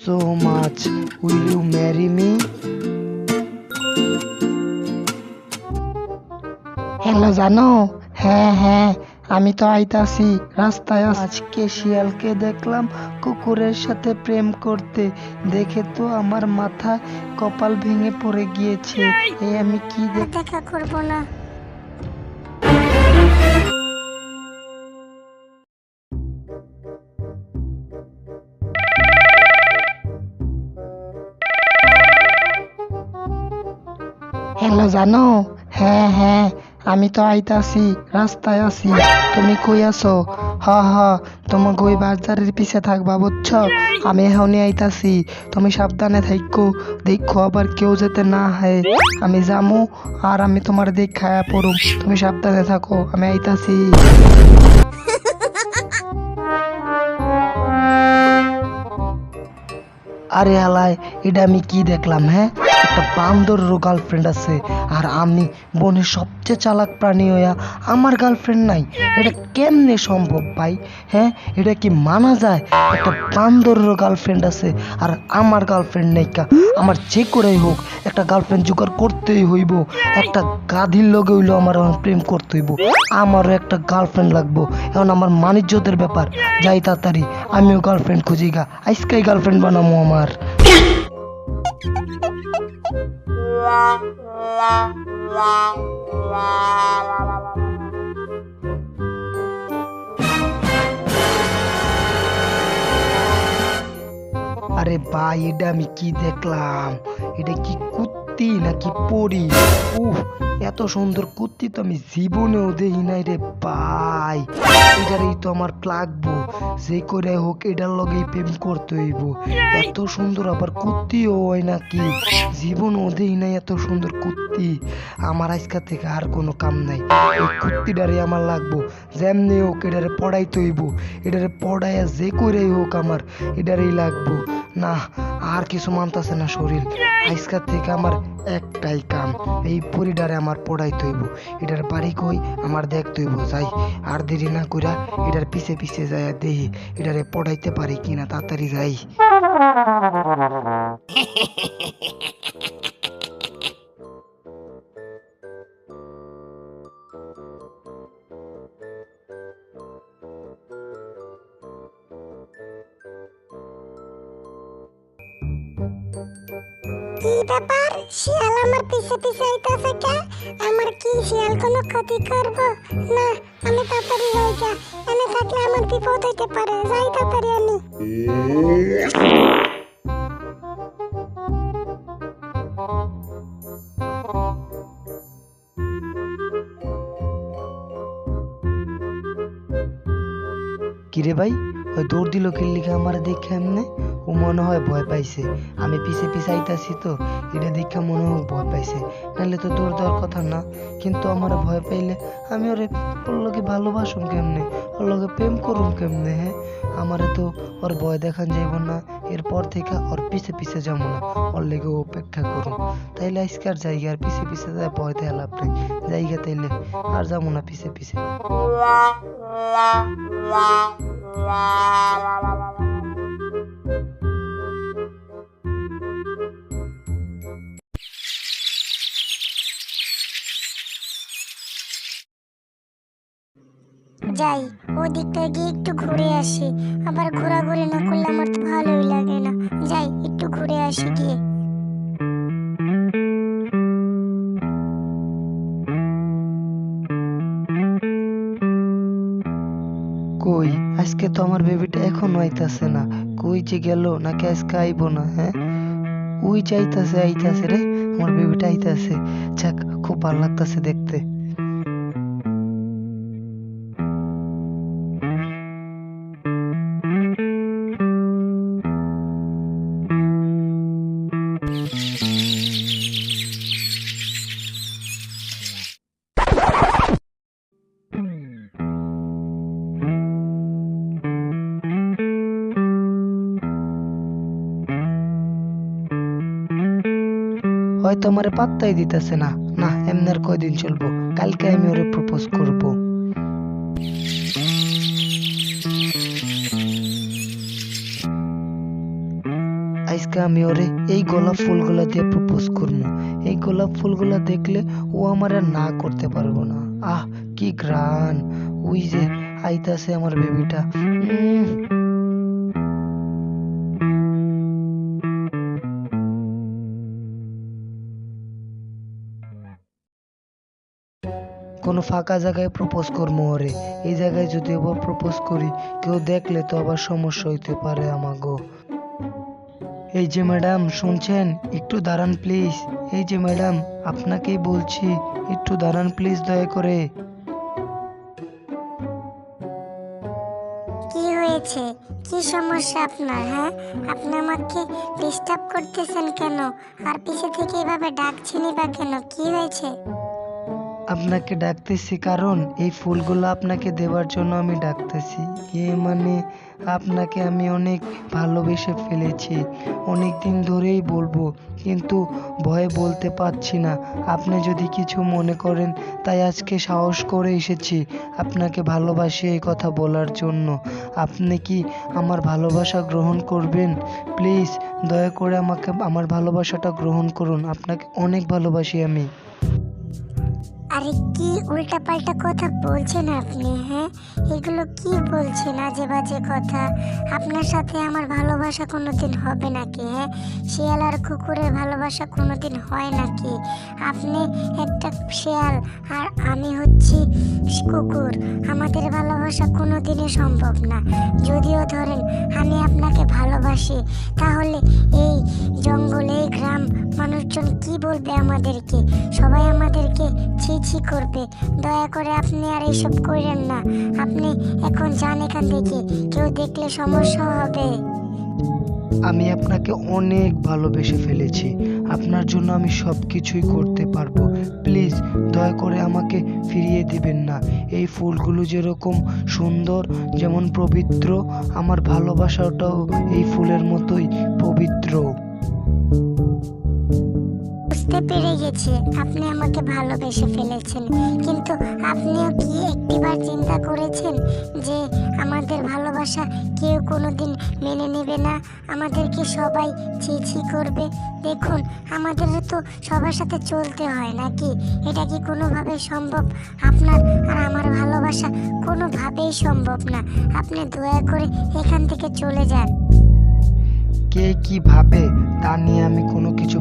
so much. Will you marry me? Hello জানো? হ্যাঁ হ্যাঁ আমি তো আইতাছি রাস্তায় আজকে শিয়ালকে দেখলাম কুকুরের সাথে প্রেম করতে। দেখে তো আমার মাথা কপাল ভেঙে পড়ে গিয়েছে। এই আমি কি দেখ দেখা করব না। হ্যালো, জানো? হ্যাঁ হ্যাঁ আমি তো আইতাছি রাস্তায় আছি। তুমি কই আছো? হ হ, তোমাকে ওই বাজারের পিছে থাকবা, বুঝছ? আমি এখনই আইতাছি, তুমি সাবধানে থাকো দেখো আবার কেউ যেতে না হয় আমি যামু, আর আমি তোমার দেখ খায়া পড়ুম। তুমি সাবধানে থাকো, আমি আইতাছি। আরে আলাই, এটা আমি কি দেখলাম হ্যাঁ? একটা বান্দরেরও গার্লফ্রেন্ড আছে। আর আমি বনের সবচেয়ে চালাক প্রাণী হইয়া আমার গার্লফ্রেন্ড নাই। এটা কেমনে সম্ভব ভাই? হ্যাঁ এটা কি মানা যায়? একটা বান্দরেরও গার্লফ্রেন্ড আছে আর আমার গার্লফ্রেন্ড নেই কা। আমার যে করেই হোক, একটা গার্লফ্রেন্ড জোগাড় করতেই হইব। একটা গাধির লগে হইল আমার প্রেম করতে হইব। আমারও একটা গার্লফ্রেন্ড লাগবো। এখন আমার মানিজ্যদের ব্যাপার। যাই তাড়াতাড়ি, আমিও গার্লফ্রেন্ড খুঁজি গা। আজকেই গার্লফ্রেন্ড বানাবো আমার। আরে ভাই এটা আমি কি দেখলাম এটা কি কুত্তি নাকি পরি উহ এত সুন্দর কুত্তি তো আমি জীবনেও দেখি নাই রে ভাই। এটারই তো আমার লাগবো, যে করে হোক এটার লগেই প্রেম করতে হইব। এত সুন্দর আবার কুত্তিও হয় নাকি? জীবনও দেখি নাই এত সুন্দর কুত্তি আমার আজকা থেকে আর কোনো কাম নাই। এই কুত্তিটারে আমার লাগবো, যেমনি হোক এটারে পড়াইতে হইব। এটারে পড়াইয়া যে করেই হোক আমার, এটারেই লাগবো। না, আর কিছু মানতাছে না শরীর। আজকার থেকে আমার একটাই কাম, এই পরিডারে আমার পড়াই তৈব এটার বাড়ি কই? আমার দেখ তৈব যাই। আর দেরি না কইরা এটার পিছে পিছে যায় দেহি এটারে পড়াইতে পারি কিনা, তাড়াতাড়ি যাই। শিয়াল আমার পিছে পিছে আইতাছে কে? আমার কি শিয়াল কোনো ক্ষতি করব? না, আমি তাড়াতাড়ি যাই গা এনে থাকলে আমার বিপদ হইতে পারে। যাই তাড়াতাড়ি আমি কিরে ভাই, ওই দৌড় দিল কিল্লিকে আমার দেখে এমনে? ও মনে হয়, ভয় পাইছে। আমি পিছে পিছে আইতাছি তো এটা দেখে মনে হয় ভয় পাইছে। নাহলে তো দৌড় দেওয়ার কথা না। কিন্তু আমার ভয় পাইলে আমি ওরে ওর লোকে ভালোবাসুম কেমনে? ওর লোকে প্রেম করুম কেমনে হ্যাঁ আমারে তো ওর ভয় দেখান যাইব না। এরপর থেকে ওর পিছে পিছে যাব না। ওর লেগে অপেক্ষা করুন তাইলে আজকার জায়গা আর পিছে পিছে যায় ভয় দেওয়া লাভ নাই। জায়গা তাইলে, আর যাব না পিছে পিছে। যাই ওদিকটা গিয়ে একটু ঘুরে আসি। আবার ঘোরাঘুরি না করলে আমার তো ভালোই লাগে না। যাই, একটু ঘুরে আসি গিয়ে। কই, আজকে তো আমার বেবিটা এখনও আইতাছে না। কই যে গেল, নাকি আজকে আইবো না হ্যাঁ? ওই যে আইতাছে আইতাছে রে, আমার বেবিটা আইতাছে। যাক, খুব ভালো লাগতাছে দেখতে। আমারে পাত্তাই দিতেছে না। না এমনি আর কয়দিন চলবো? কালকে আমি ওরে প্রপোজ করব। আজকে আমি ওরে এই গোলাপ ফুলগুলা দিয়ে প্রপোজ করব এই গোলাপ ফুলগুলা দেখলে ও আমার না করতে পারব না। আহ, কি গ্রান ওই যে আইতাছে আমার বেবিটা কোনো ফাঁকা জায়গায় প্রপোজ করব ওরে এই জায়গায় যদি আবার প্রপোজ করি, কেউ দেখলে তো আবার সমস্যা হইতে পারে আমাগো। এই যে ম্যাডাম, শুনছেন? একটু দাঁড়ান প্লিজ। এই যে ম্যাডাম, আপনাকেই বলছি, একটু দাঁড়ান প্লিজ দয়া করে। কি হয়েছে? কি সমস্যা আপনার হ্যাঁ? আপনি আমাকে ডিস্টার্ব করতেছেন কেন? আর পিছে থেকে এভাবে ডাকছেনই বা কেন? কি হয়েছে? আপনাকে ডাকতেছি কারণ এই ফুলগুলো আপনাকে দেওয়ার জন্য আমি ডাকতেছি। এ মানে আপনাকে আমি অনেক ভালোবেসে ফেলেছি। অনেক দিন ধরেই বলব, কিন্তু ভয়ে বলতে পারছি না। আপনি যদি কিছু মনে করেন, তাই আজকে সাহস করে এসেছি আপনাকে ভালোবাসি এই কথা বলার জন্য। আপনি কি আমার ভালোবাসা গ্রহণ করবেন? প্লিজ দয়া করে আমাকে, আমার ভালোবাসাটা গ্রহণ করুন। আপনাকে অনেক ভালোবাসি আমি। আরে কি উল্টাপাল্টা কথা বলছেন আপনি হ্যাঁ? এগুলো কি বলছেন? আজে বাজে কথা। আপনার সাথে আমার ভালোবাসা কোনোদিন হবে নাকি হ্যাঁ? শিয়াল আর কুকুরের ভালোবাসা কোনোদিন হয় নাকি? আপনি একটা শিয়াল, আর আমি হচ্ছি কুকুর। আমাদের ভালোবাসা কোনোদিনই সম্ভব না। যদিও ধরেন আমি আপনাকে ভালোবাসি, তাহলে এই জঙ্গল গ্রাম, মানুষজন কি বলবে আমাদেরকে? সবাই আমাদেরকে ছি ছি করবে। দয়া করে আপনি আর এইসব করেন না। আপনি এখন যান এখান থেকে। কেউ দেখলে সমস্যা হবে। আমি আপনাকে অনেক ভালোবেসে ফেলেছি। আপনার জন্য আমি সব কিছুই করতে পারব। প্লিজ, দয়া করে আমাকে ফিরিয়ে দিবেন না। এই ফুলগুলো যেরকম সুন্দর, যেমন পবিত্র, আমার ভালোবাসাটাও এই ফুলের মতোই পবিত্র। পেরে আপনি আমাকে ভালোবেসে ফেলেছেন। কিন্তু আপনিও কি একটিবার চিন্তা করেছেন যে আমাদের ভালোবাসা কেউ কোনোদিন মেনে নেবে না? আমাদেরকে সবাই ছি ছি করবে। দেখুন আমাদের তো সবার সাথে চলতে হয় নাকি? এটা কি কোনোভাবে সম্ভব? আপনার আর আমার ভালোবাসা কোনোভাবেই সম্ভব না। আপনি দয়া করে এখান থেকে চলে যান। কে কি ভাবে তা নিয়ে আমি কোনো কিছু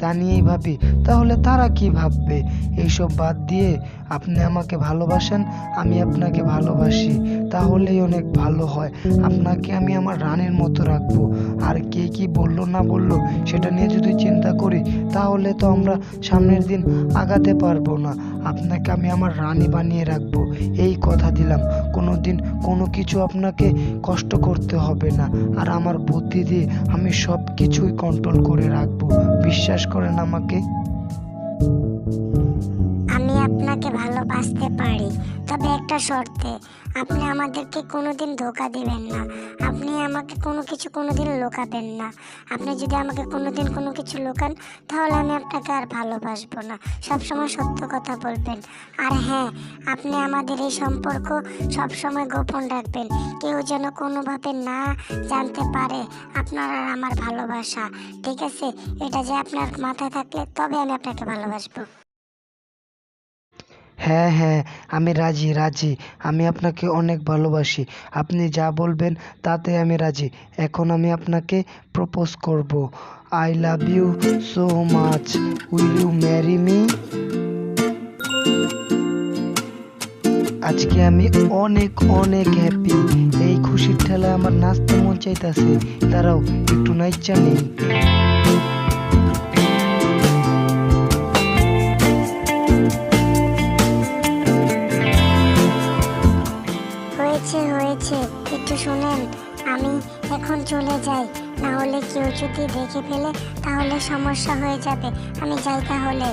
তা নিয়েই ভাবি। তাহলে তারা কি ভাববে? এইসব বাদ দিয়ে আপনি আমাকে ভালোবাসেন, আমি আপনাকে ভালোবাসি। তাহলেই অনেক ভালো হয়। আপনাকে আমি আমার রানের মতো রাখব। আর কে কি বলল না বলল সেটা নিয়ে যদি চিন্তা করি, তাহলে তো আমরা সামনের দিন আগাতে পারব না। আপনাকে আমি আমার রানী বানিয়ে রাখব। এই কথা দিলাম। কোনো দিন কোনো কিছু আপনাকে কষ্ট করতে হবে না। আর আমার বুদ্ধি দিয়ে আমি সব কিছুই কন্ট্রোল করে রাখব। বিশ্বাস করেন আমাকে। আমি ভালোবাসতে পারি। তবে একটা শর্তে, আপনি আমাদেরকে কোনোদিন ধোকা দিবেন না। আপনি আমাকে কোনো কিছু কোনোদিন লোকাবেন না। আপনি যদি আমাকে কোনোদিন কোনো কিছু লোকান, তাহলে আমি আপনাকে আর ভালোবাসবো না। সবসময় সত্য কথা বলবেন। আর হ্যাঁ আপনি আমাদের এই সম্পর্ক সবসময় গোপন রাখবেন। কেউ যেন কোনোভাবে না জানতে পারে আপনার আর আমার ভালোবাসা। ঠিক আছে? এটা যে আপনার মাথায় থাকলে তবে আমি আপনাকে ভালোবাসবো। হ্যাঁ হ্যাঁ আমি রাজি রাজি। আমি আপনাকে অনেক ভালোবাসি। আপনি যা বলবেন তাতে আমি রাজি। এখন আমি আপনাকে প্রপোজ করব। I love you so much will you marry me আজকে আমি অনেক অনেক হ্যাপি এই খুশির ঠেলায় আমার নাচতে মন চাইতাছে। তারাও একটু নাইচা নেই। হয়েছে হয়েছে। একটু শোনেন, আমি এখন চলে যাই। না হলে কেউ যদি দেখে ফেলে, তাহলে সমস্যা হয়ে যাবে। আমি যাই তাহলে।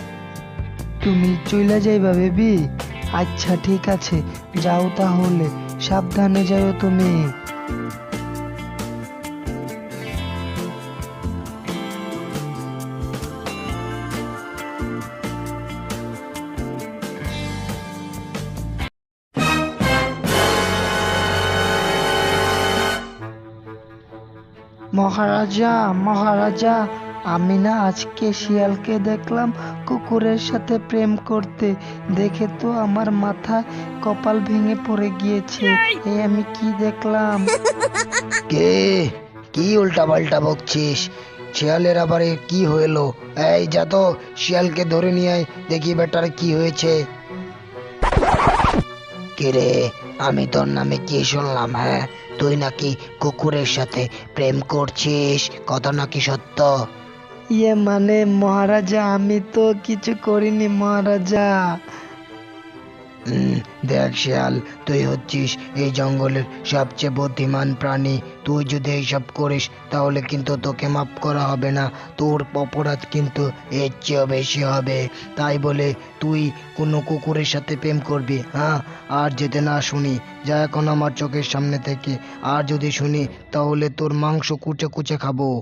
তুমি চলে যাইবা, বেবি? আচ্ছা ঠিক আছে। যাও তাহলে। সাবধানে যাও তুমি। মহারাজা মহারাজা, আমি না আজকে শিয়ালকে দেখলাম কুকুরের সাথে প্রেম করতে। দেখে তো আমার মাথায় কপাল ভেঙে পড়ে গিয়েছে। এই আমি কি দেখলাম? কে? কি উল্টা পাল্টা বকছিস? শিয়ালের আবার এ কি হইল? এই, যা তো, শিয়ালকে ধরে নিয়ে আয়, দেখি বেটার কি হয়েছে। কিরে আমি তোর নামে কি শুনলাম হ্যাঁ? তুই নাকি কুকুরের সাথে প্রেম করছিস? কথা নাকি সত্য? ইয়ে মানে মহারাজা, আমি তো কিছু করিনি মহারাজা। দেখ শিয়াল, তুই হচ্ছিস এই জঙ্গলের সবচেয়ে বুদ্ধিমান প্রাণী। তুই যদি এইসব করিস, তাহলে কিন্তু তোকে মাফ করা হবে না। তোর অপরাধ কিন্তু এর চেয়েও বেশি হবে। তাই বলে তুই কোনো কুকুরের সাথে প্রেম করবি হ্যাঁ? আর যেতে না শুনি, যা এখন আমার চোখের সামনে থেকে। আর যদি শুনি, তাহলে তোর মাংস কুচে কুচে খাব।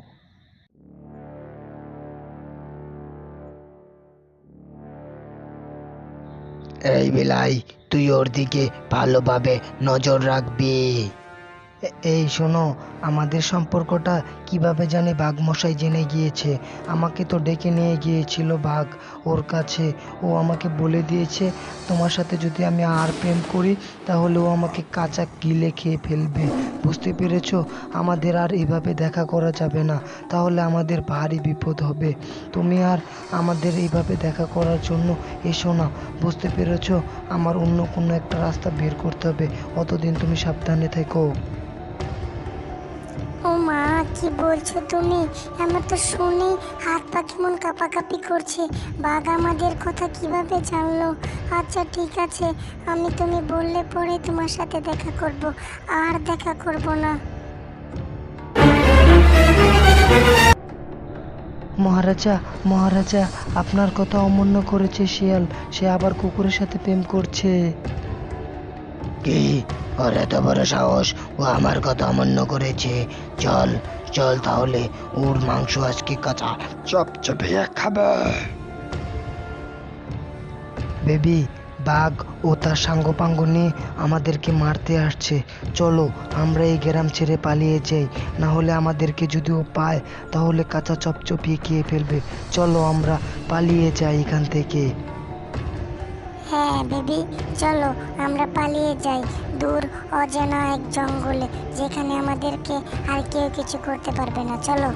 এই বেলায় তুই ওর দিকে ভালোভাবে নজর রাখবি। এই শোনো, আমাদের সম্পর্কটা কীভাবে জানি? বাঘ মশাই জেনে গিয়েছে। আমাকে তো ডেকে নিয়ে গিয়েছিল বাঘ ওর কাছে। ও আমাকে বলে দিয়েছে, তোমার সাথে যদি আমি আর প্রেম করি, তাহলে ও আমাকে কাঁচা গিলে খেয়ে ফেলবে। বুঝতে পেরেছ? আমাদের আর এভাবে দেখা করা যাবে না। তাহলে আমাদের ভারী বিপদ হবে। তুমি আর আমাদের এইভাবে দেখা করার জন্য এসো না। বুঝতে পেরেছ? আমার অন্য কোনো একটা রাস্তা বের করতে হবে। অতদিন তুমি সাবধানে থেকো। কি বলছো তুমি? আমার তো শুনে হাত পা কেমন কাঁপাকাঁপি করছে। বাঘ আমাদের কথা কীভাবে জানলো? আচ্ছা ঠিক আছে। আমি তুমি বললে পরে তোমার সাথে দেখা করব। আর দেখা করব না। মহারাজা মহারাজা আপনার কথা অমান্য করেছে শিয়াল। সে আবার কুকুরের সাথে প্রেম করছে। কি? ওর এত বড় সাহস। ও আমার কথা অমান্য করেছে। চল। চল তাহলে ওর মাংস আজকে কাঁচা। চপচপে খাবে। বেবি বাঘ ও তার সাঙ্গপাঙ্গ নিয়ে আমাদেরকে মারতে আসছে। চলো আমরা এই গ্রাম ছেড়ে পালিয়ে যাই। না হলে আমাদেরকে যদি ও পায় তাহলে কাঁচা চপচপিয়ে খেয়ে ফেলবে। চলো আমরা পালিয়ে যাই এখান থেকে। হ্যাঁ বেবি চলো আমরা পালিয়ে যাই। দূর অজানা এক জঙ্গলে, যেখানে আমাদেরকে আর কেউ কিছু করতে পারবে না। চলো।